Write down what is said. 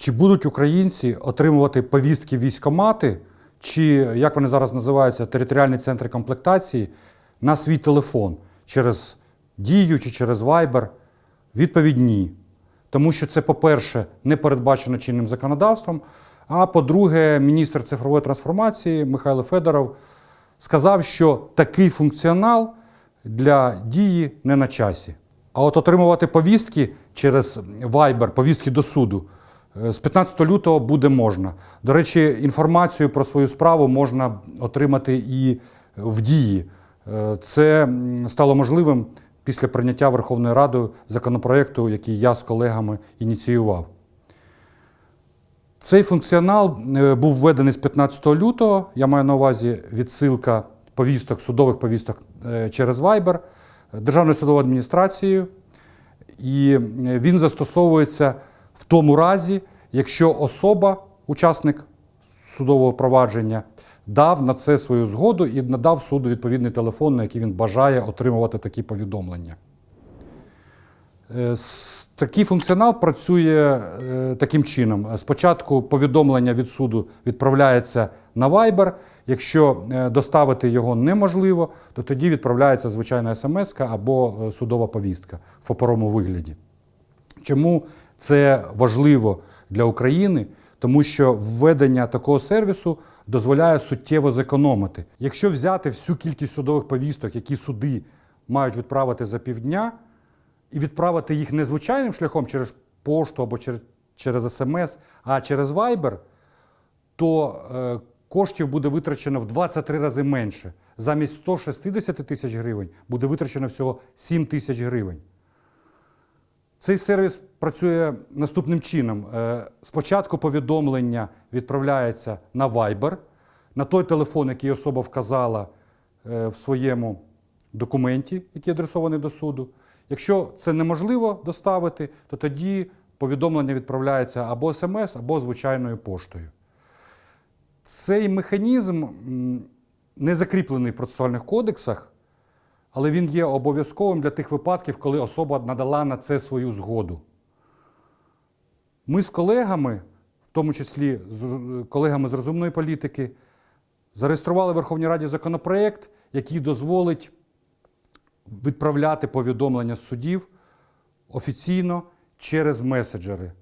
Чи будуть українці отримувати повістки військомати, чи, як вони зараз називаються, територіальні центри комплектації на свій телефон через Дію чи через Viber? Відповідь ні. Тому що це, по-перше, не передбачено чинним законодавством. А по-друге, міністр цифрової трансформації Михайло Федоров сказав, що такий функціонал для дії не на часі. А от отримувати повістки через Viber, повістки до суду, з 15 лютого буде можна. До речі, інформацію про свою справу можна отримати і в дії. Е, Це стало можливим після прийняття Верховною Радою законопроекту, який я з колегами ініціював. Цей функціонал е, був введений з 15 лютого. Я маю на увазі відсилка повісток, судових повісток е, через Viber Державною судовою адміністрацією. І е, він застосовується в тому разі, якщо особа, учасник судового провадження, дав на це свою згоду і надав суду відповідний телефон, на який він бажає отримувати такі повідомлення. Е, Такий функціонал працює е, таким чином. Спочатку повідомлення від суду відправляється на Viber. Якщо е, доставити його неможливо, то тоді відправляється звичайна смс або судова повістка в паперовому вигляді. Чому це важливо для України? Тому що введення такого сервісу дозволяє суттєво зекономити. Якщо взяти всю кількість судових повісток, які суди мають відправити за півдня, і відправити їх не звичайним шляхом через пошту або через, через смс, а через Viber, то е, коштів буде витрачено в 23 рази менше. Замість 160 тисяч гривень буде витрачено всього 7 тисяч гривень. Цей сервіс працює наступним чином. Е, Спочатку повідомлення відправляється на Viber, на той телефон, який особа вказала е, в своєму документі, який адресований до суду. Якщо це неможливо доставити, то тоді повідомлення відправляється або смс, або звичайною поштою. Цей механізм не закріплений в процесуальних кодексах, але він є обов'язковим для тих випадків, коли особа надала на це свою згоду. Ми з колегами, в тому числі з колегами з розумної політики, зареєстрували в Верховній Раді законопроект, який дозволить відправляти повідомлення з судів офіційно через меседжери.